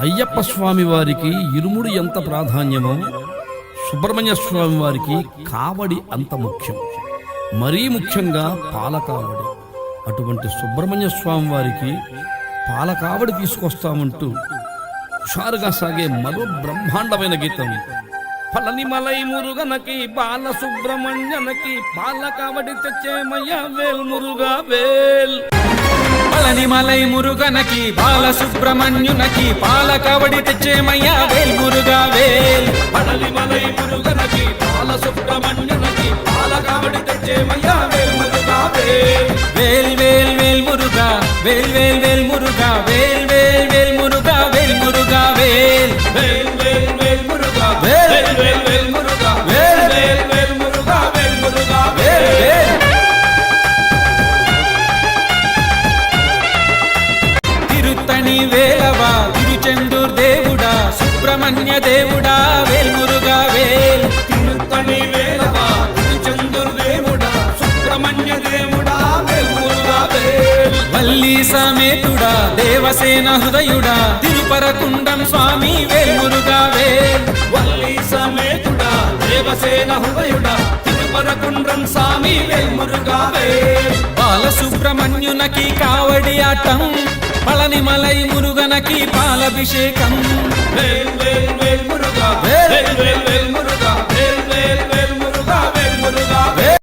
అయ్యప్ప స్వామి వారికి ఇరుముడు ఎంత ప్రాధాన్యమో సుబ్రహ్మణ్య స్వామి వారికి కావడి అంత ముఖ్యం. మరీ ముఖ్యంగా పాలకావడి. అటువంటి సుబ్రహ్మణ్య స్వామి వారికి పాలకావడి తీసుకొస్తామంటూ హుషారుగా సాగే మరో బ్రహ్మాండమైన గీతం పళని మలై మురుగనకి బాల సుబ్రహ్మణ్యనకి పాలకావడి తెచ్చేమయ్య వేల్ మురుగా వేల్. పళనిమలై మురుగనకి బాల సుబ్రహ్మణ్యునకి పాల కబడి తెచ్చేమయ్యా వేల్ మురుగా వేల్. పడలి మలై మురుగనకి బాల సుబ్రహ్మణ్యునకి పాల పాలకావడి తెచ్చేమయ్యా వేల్ మురుగా వేల్. వేల్ వేల్ వేల్ మురుగా వేల్ వేల్ వేల్ మురుగా వేల్ వేల్ వేల్ మురుగా వేల్ మురుగా వేల్. వేల్ వేల్ వేల్ మురుగా వేల్. అతని వేలవా? తిరుచెందూర్ దేవుడా? సుబ్రహ్మణ్య దేవుడా? వేల్ వేల్. తిరుత్తణి వేలవా? తిరుచెందూర్ దేవుడా? సుబ్రహ్మణ్య దేవుడా? వేల్ వేల్. వల్లి సమేతుడా? దేవసేన హృదయుడా? తిరుపరకుండం స్వామి? వేల్ వేల్. వల్లి సమేతుడా? దేవసేన హృదయుడా? తిరుపరకుండం స్వామి? వేల్ మురుగా వేల్. బాల సుబ్రహ్మణ్యునకి కావడి ఆటం. పళనిమలై మురుగనకి పాలభిషేకం.